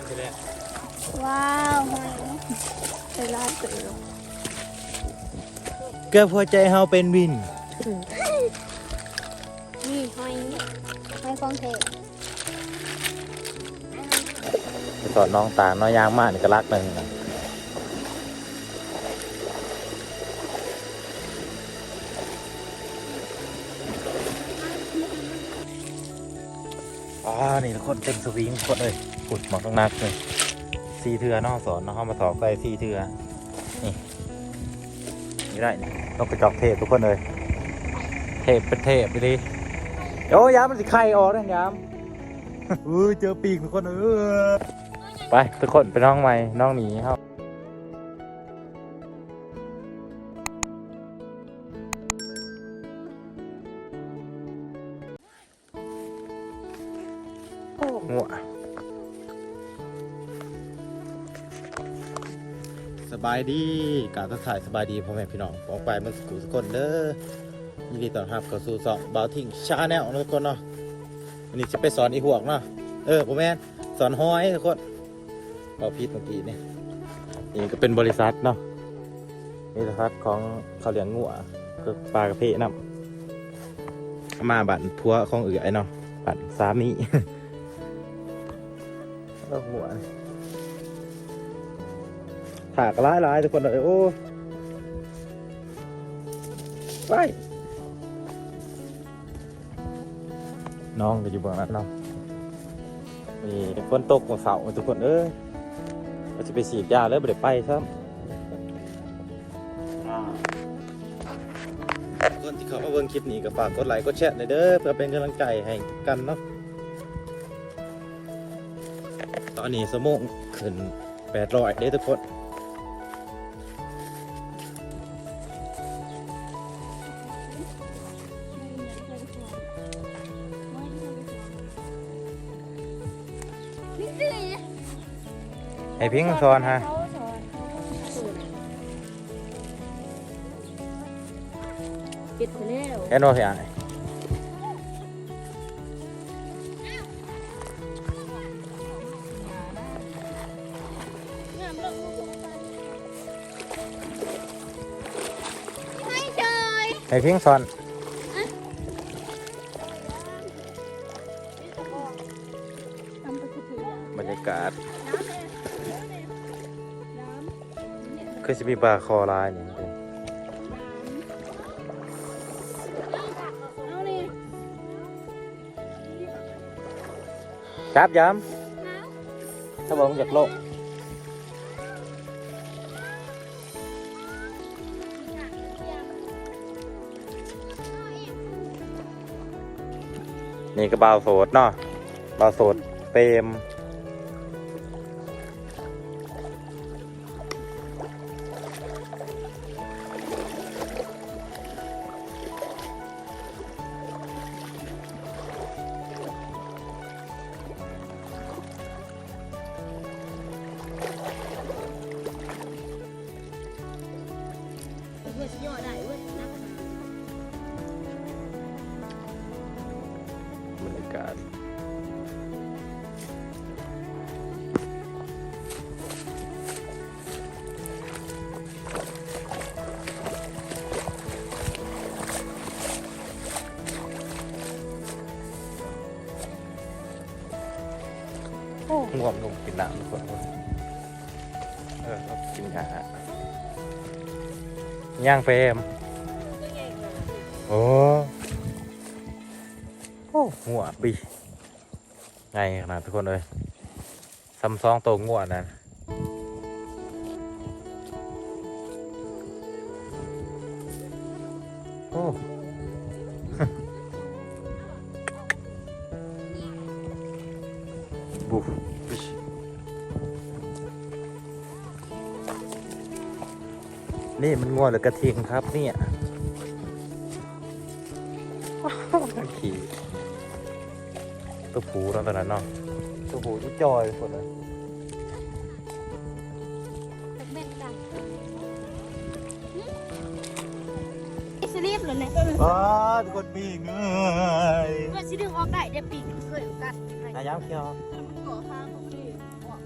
านไปแล้วว้าวหอยไปลาดเสือเกือบหัวใจเฮาเป็นวิน นี่หอยหอยของเทพไปสอนน้องตาลน้อยยางมากนี่ก็รักหนึ่งอ๋อนี่ทุกคนเต็มสวิงทุกคนเลย ขุดหมอกข้างนักเลยซีเทือน้อกสอนนองเข้ามาถอบใส่ซีเทือนี่นี่ได้นี่ต้องกระจอกเทพทุกคนเลย เทพเป็นเทพไปดิโอ้ยยามมันสิไข่ออกนะยามเออเจอปีกทุกคนเออไปทุกคนไปน้องใหม่น้องหนีครับายดีกาวทักทายสบายดีพ่อแม่พี่น้องออกไปมื่อสักครู่ทุกคนเด้อยินดีต้อนรับเข้าสู่สองบาวทิ้งชาแนลทุกคนเนาะวันนี้จะไปสอนอีหวกเนาะเออผมแม่สอนห้อยทุกคนเราพิดเมื่อกี้เนี่ยนี่ก็เป็นบริษัทเนาะบริษัทของเขาเลี้ยงงัวคือปลากระเพาะน้ำมาบัตรพัวของเอือไอเนาะบัตรสามีเออหัว ถากร้ายร้ายทุกคนเลยโอ้ไปน้องก็อยู่เบื้องนั้นเนาะนี่ฝนตกของเสาร์ทุกคนเอ้ยเราจะไปฉีดยาแล้วไม่ได้ไปซ้ำคนที่เขามาเบิ่งคลิปนี้ก็ฝากกดไลค์กดแชร์หน่อยเด้อเพื่อเป็นกำลังใจให้กันเนาะตอนนี้สมองขึ้นแปดร้อยเด้อทุกคน ให้พิงซอนฮะปิดไปแล้วแค่โน้ตอะให้พิงซอน คือจะมีปลาคอลายนี่เป็นจับย้ำถ้าบอกมึงอยากโลกนี่ก็บาวโสดเนาะบาวโสดเปรม ง่วงลงกินน้ำทุกคนเออกินอาย่างเฟรมโอ้โอ้หัวปีไงขนาดทุกคนเลยซัมซองตัวงัวนั่นโอ้บุ นี่มันงัวหรือกระทิงครับเนี่ยขี่ตัวผูเนาะตอนนั้นเนาะตัวผูที่จอยคนเลยสลีปเลยเนี่ยว้าทุกคนปีกเงยเมื่อชิดึงออกได้เดี๋ยวปีกเคยกันนายย้ำเขียวมันก่อข้างของพี่ออก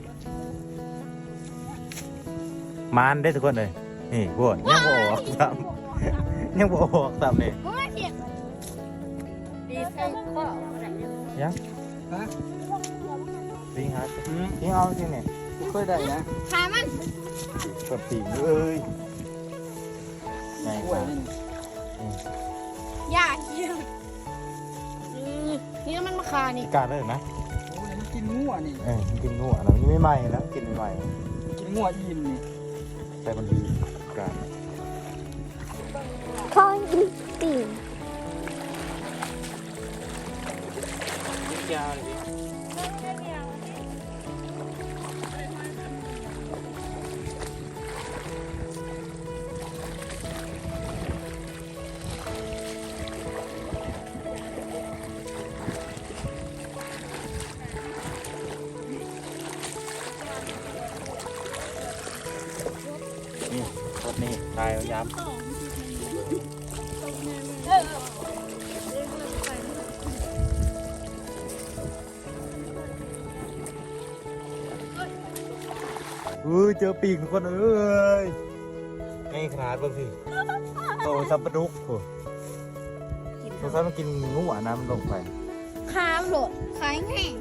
มามานได้ทุกคนเลย นี่พวกยังบ่ออกซ้ำยังบ่ออกซ้ำนี่มึงไม่เถียงดีใส่ข้ออะไรเนี่ยยังฮะปิงฮักปิงเอาจริงเนี่ยเคยได้นะขามันกดปีกเอ้ยไงกล้วยนี่ยากเยี่ยมนี่มันมาคานี่กล้าเลิกนะโอ้ยมันกินงัวนี่เออมันกินงัวนะมันไม่ไหม้นะกินไม่ไหม้กินงัวอิ่มนี่แต่มันดี กล้าข้ออีตีนยาวเลยายเอาย้ำเอ้ยเจอปีกทุกคนเอ้ยไงขนาดบ้างสิโตซับปะดุกโอ้สงสัยมันกินงูอะน้ำมันลงไปขาโหลดขายแห้ง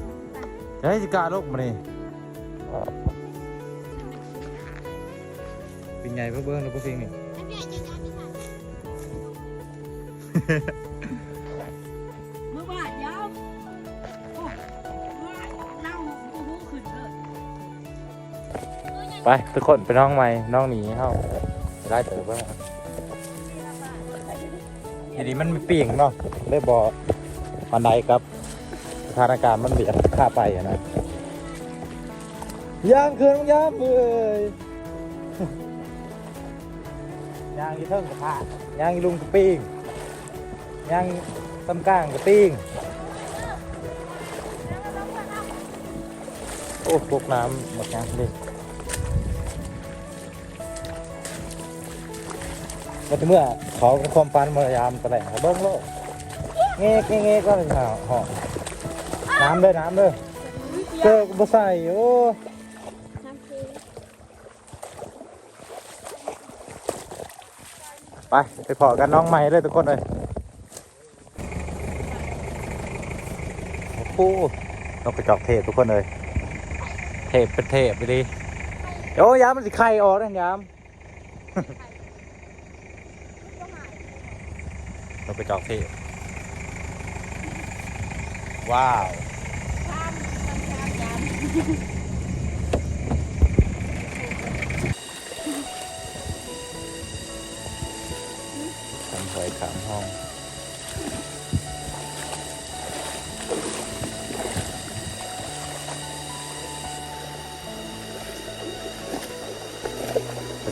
เฮ้ยสิกล้าลกมานี่เป็นไงเบิ่งเบิ่งแล้วพวกสิ่งนี่ เมื่อวานยาวโอ้เล่าโอ้โหขึ้นเลยไปทุกคนไปน้องใหม่น้องหนีเข้าได้เถอะเบ้างทีนี้มันมีปีกเนาะได้บอปันไดครับสถานการณ์มันเบียดข้าไปอะนะยางคืนยามเอ้ยยางอีเทิงกับผ้ายางอีลุงกับปิ้ง ยางตำกลางกับปิ้งโอ้พวกน้ำหมดยังนี่ก็เมื่อเขาความปันพยายามแสดงเขาเบิ้งโลกเงี้ยเงี้ยก็เลยหาหอน้ำเด้อน้ำเด้อเจอกบ่ใส่โอ้ไป ไปพอกันน้องใหม่เลยทุกคนเลย โอ้โหนกกระจอกเทพทุกคนเลย เทพเป็นเทพไปดิโอ้ยามมันสิไข่ออกนะยามนกกระจอกเทพว้าวทำหอยขามห้อง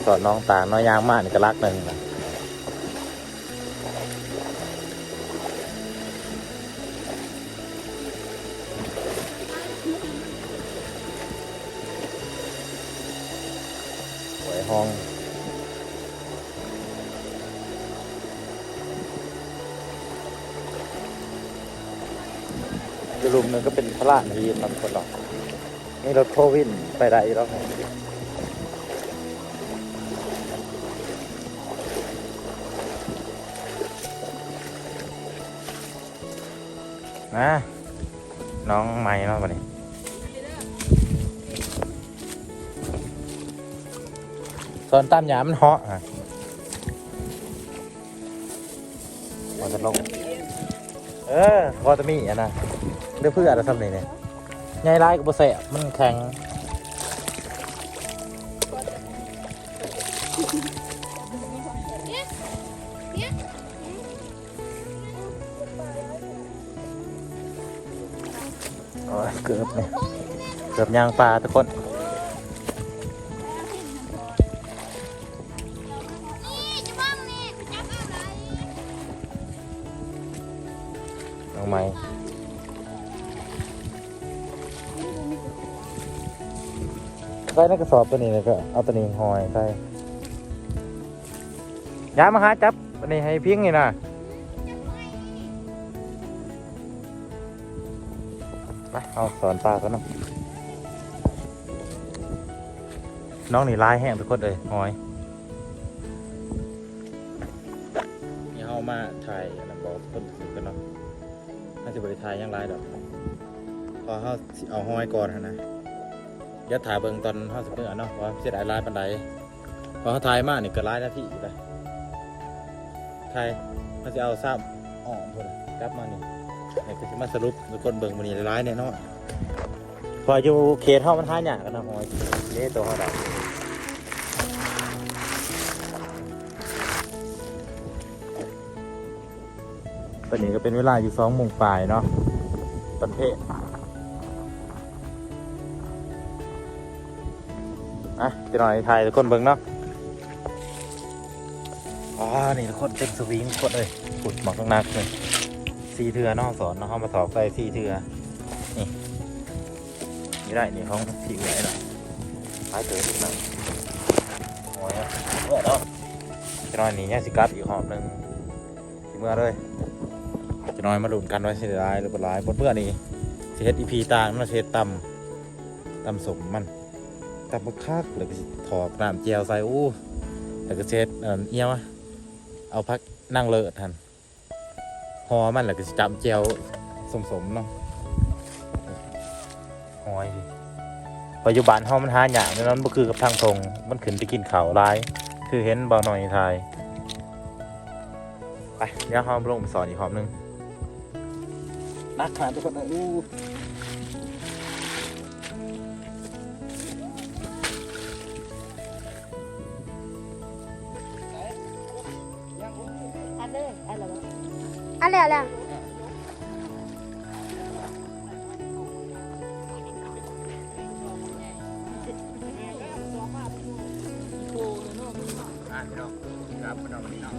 สอนน้องตาน้อยยางมากนี่ก็รักหนึ่งนะหอยห้องจะรุมนึงก็เป็นพระราชนีนำคนหรอกนี่รถโควินไปได้แล้วไง นะ น้องใหม่เนาะวันนี้ส่วนตามหยามันเหาะอะมันจะลงเออพอจะมีอะนะเดี๋ยวเพื่ออะไรทำนี่เนี่ยใหญ่ร้ายกับบ่แสบมันแข็ง เกือบเนี่ยเกือบยางปลาทุกคนนี่จะบ้างนี่จับอะไรน้องไม้ใส่ในกระสอบตัวนี้เลยก็เอาตัวนี้หอยใส่ย้ายมาหาจับตัวนี้ให้พิงนี่นะ ไปเอาสอนปลาเขาเนะน้องนี่ร้ายแห้งทุกคนเลยหอยนี่เอามาถ่ายอันนั้นบอกคนถือกันเนาะน่าจะบริถ่ายยังไรดอกพอเขาเอาหอยก่อนนนะเดี๋ยวถ่ายเบิ่งตอนเขาสิเบิ่งอะเนาะว่าเสียดายลายปันใดพอเขาถ่ายมากนี่ก็ลายหน้าที่อยู่เลยถ่ายเขาจะเอาซ้ำอ่อนพุ่นกลับมานี่ เนี่ก็จะมาสรุปทุกคนเบิ่งมันนี่ลายแน่นอนพออยู่เขตเฮามันหาหยากกันนะหอยเล่ตัวเขาได้ตอนนี้ก็เป็นเวลาอยู่สองโมงปลายเนาะตอนเพศอะจะหน่อยถ่ายทุกคนเบิ่งเนาะอ๋อนี่ทุกคนเต็มสวิงทุกคนเลยขุดหมอกนักเลย สีเทือเนอกสอนเนาะเขามาสอบไปสีเทือนี่นี่ได้นี่ห้องสี่เหลือเนาะท้ายเตือนหน่อยโอ้ยอะเมื่อแล้วจะน่อยนี่เนี่ยสิกลับอีกหอบหนึ่งสิเมื่อเลยจะน้อยมาหลุนกันไว่าสิได้ร้ายหรือบ่ร้าบนเพื่อนี่เฮ็ดอีพีต่างเนาะเฮ็ดตำตำสมมันตำบักคักแล้วก็สิถอกน้ำเจียวใส่อู้แล้วก็เฮ็ดเอ่อเอียวะเอาพักนั่งเลิศทัน อมันแล้วก็สิจำเจียวสมๆเนาะหอยดิปัจจุบันเฮามันหาหยากเนาะมันบ่คือกับทางทงมันขึ้นไปกินข้าวหลาย คือเห็นบ่หน่อยทายไปเดี๋ยวเฮาลงไปสอนอีกหอมนึงนักขาทุกคนนะอู้ แล้วแล้วอ่าพี่น้องครับพี่น้องวันนี้เนาะ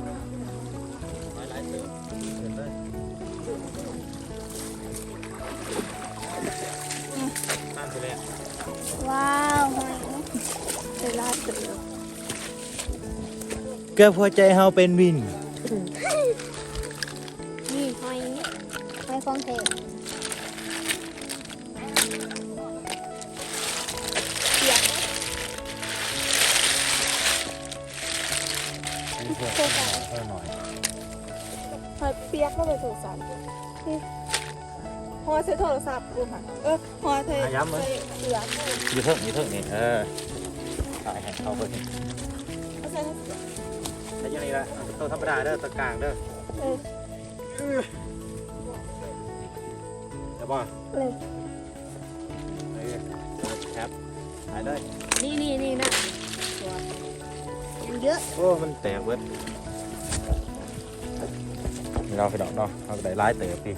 หลายหลายเติมเห็นเลยนั่นไปเลยว้าวหอยใส่ลาดเสือเกือบหัวใจเฮาเป็นวินนี่ หอยฟองเทปเปียกเพื่อนเพื่อนหน่อยหอยเปียกก็ไปโทรศัพท์นี่หอยใช้โทรศัพท์กูค่ะเออหอยใช้อาย้ำเลยเสือกูอยู่เถิงอยู่เถิงนี่เออถ่ายให้เขาเบิ่งเขาใช้เสือแล้วอยังไงล่ะตัวธรรมดาเด้อตัวกลางเด้อ เออเดี๋ยวบ่เลยเออครับถ่ายเลยนี่นี่นี่นะยังเยอะ โอ้ มันแตกเบิดนี่เราไปดอกเนาะเอาได้ร้ายเติบพี่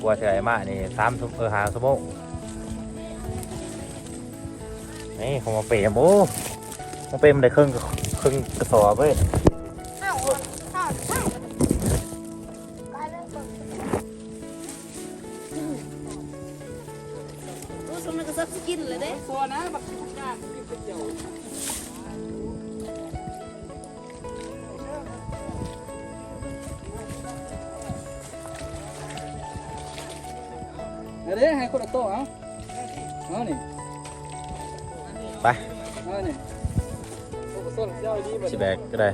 บัวเฉยมากนี่สามเออหาสมงนี่เขามาเปรมโอ้มาเปรมได้ครึ่งครึ่งกระสอบเว้ย รู้สมมันก็ซับสกินเลยเด้ตัวนะบักงานกินก๋วยเตี๋ยวเดี๋ยวเดี๋ยวให้คนละโต๊ะเอาเอานี่ไปเอานี่โอ้โหส้นเจ้าดีแบบชิแบกก็ได้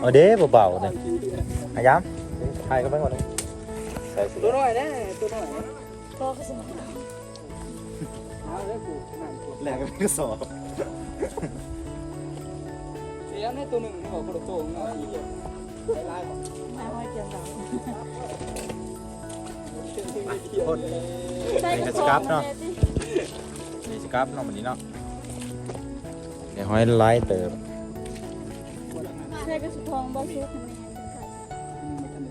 เอาเด้เบาๆเลยอายามถ่ายก็ไปก่อนเลยใส่สิตัวน้อยนะตัวน้อย ก็กระสอบเอาเลยกูนั่นกูแหลกก็สอบเสียในตัวหนึ่งเอาคนละโต๊ะเอาอีกได้หลายบ่หอยหอยเจียวดาวคนใช่นี่กก็ระสสอบครับเนาะนี่สครับเนาะวันนี้เนาะเดี๋ยวห้อยไล่เติมใช่กระสุนทองบ่ชุก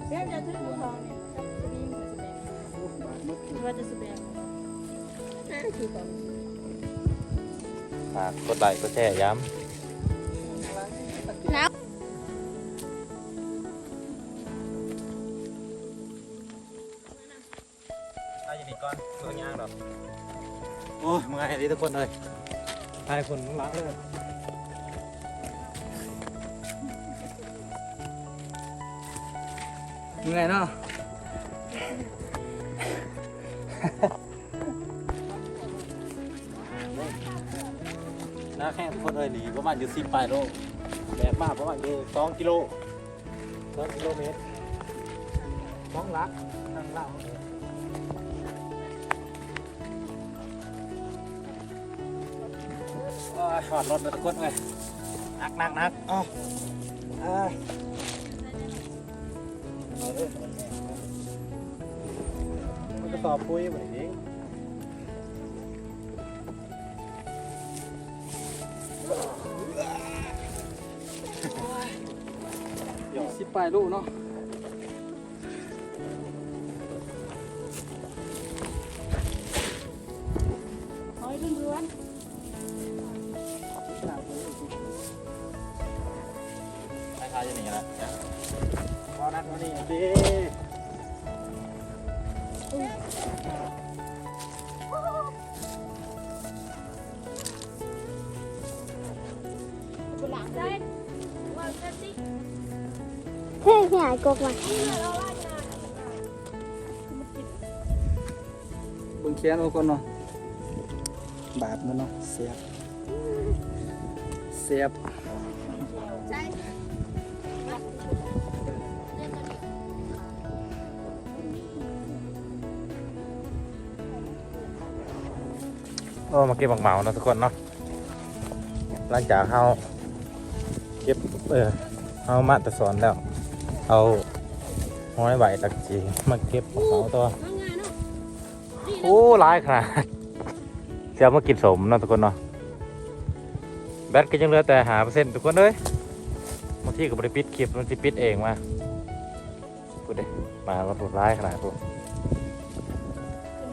เรียกจะถือกระทองเนี่ยจะมีมันจะแบงว่าจะแบงคือแบบ ฝากกดไลค์กดแชร์ย้น้ำำเอาอยู่นี่ก่อนตัวยางดอกโอ้ยมึงไงดีทุกคนเลยทายคนข้างหลังเลยยังไงเนาะาแห้งทุกคนเลยหนีประมาณอยู่สิบปลายโลแบบมากประมาณอยู่สองกิโลสองกิโลเมตรสองลักนั่งเล่าโอ้ยถอดรถมาตะกดเลยหนักนักนักอ้าเอ้ยเอาเด้อมันก็ตอบปุ้ยเหมือนนี้ ปลายลูกเนาะหอยล้วนคล้ายๆจะหนีแล้วพอนัดวันนี้ดี เฮ้ยหายกกมาบิ่งแขนเอาก่อนเนาะบาดมันเนาะเสียบเสียบใช่โอ้มาเก็บบักเหมาเนาะทุกคนเนาะหลังจากเฮาเก็บเออเฮามาแตะสอนแล้ว เอาห้อยไหวตักจีมาเก็บบักเหมาตัวโอ้ร้ายขนาดเสียมากินสมนะทุกคนเนาะแบตก็ยังเหลือแต่หาเปอร์เซ็นต์ทุกคนเลยบางที่ก็บริปิดคลิปมันสิปิดเองมาพูดเด้มาเราถูกร้ายขนาดพวก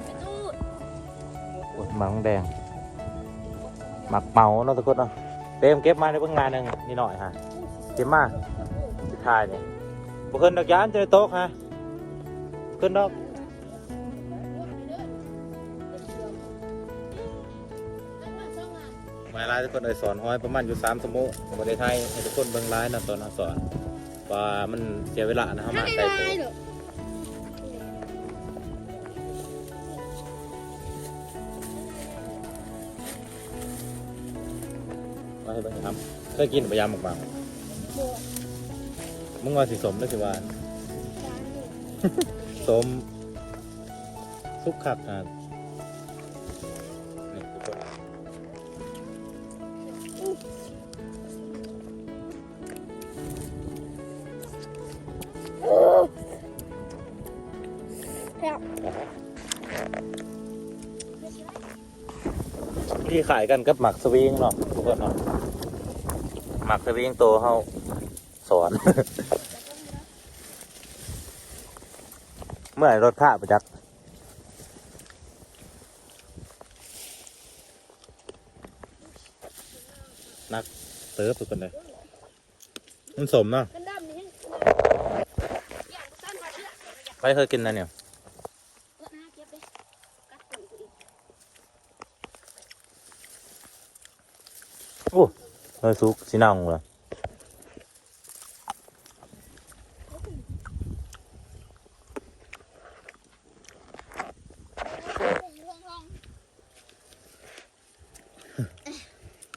ป็นตู้โอ้ยหมังแดงหมักเมาเนาะทุกคนเนาะเต็มเก็บมาในเพิ่งงานหนึ่งนี่หน่อยฮะเก็บมาสุดท้ายเนี่ย บุขึ้นดอกยานจะได้โต๊ะฮะขึ้นดอกมาไลายทุกคนเลยสอนห้อยประมาณอยู่สามสมุบริไทยให้ทุกคนเบิ่งลายนะตอนเราสอนว่ามันเสียเวลานะฮะมาใส่ตัวเหรอมาให้เบิ่งครับเคยกินพยายามหมกๆ มึงว่าสิสมหรือสิหวาน สมสุกขักอะนี่ทุกคนครับที่ขายกันกับหมักสวิงเนาะทุกคนเนาะหมักสวิงโตเขาสอน มื่อไหร่รถข้าประจักษ์นักเติร์ฟทุกคนเลยมันสมเนาะกันดำนี่อย่างสั้นกว่าเชือกไปเคยกินนะเนี่ยเออนะเก็บเลยกัดตุ่มกูอีกโอ้เฮ้ยซุกสีน่องเลย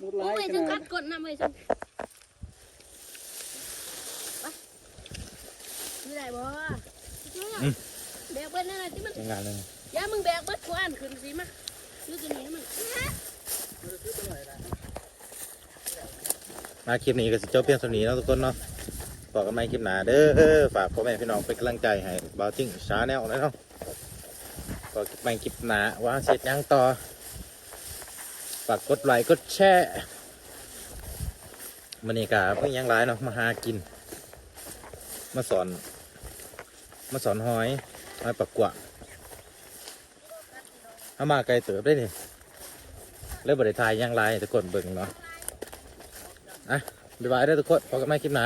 มุด โอ้ ลาย ย ข จะ นา กั ด ดกดน้ำเลยจังไปไม่ได้บ่แบกเบิ้ลนั่นน่ะที่มัน ยังงานเลย อย่ามึงแบกเบิ้ลกูอ่านขึ้นสิมาซื้อตัวนี้ให้ มาคลิปนี้ก็สิจบเพียงเท่านี้เนาะทุกคนเนาะบอกกันใหม่คลิปหนาเด้อฝากพ่อแม่พี่น้องเป็นกำลังใจให้บาวติ้งชาแนลนะเนาะบอกกันใหม่คลิปหนาว่าเสร็จยังต่อฝากกดไลค์กดแชร์มันนี่กาเพิ่งยังร้ายเนาะมาหากิน มาสอน มาสอนหอยหอยปักกวาเอามาไกลเติบได้นี่ เริ่มบริทายยังไรทุกคนเบิ่งเนาะอะบ๊ายบายเด้ทุกคนพบกันใหม่คลิปหน้า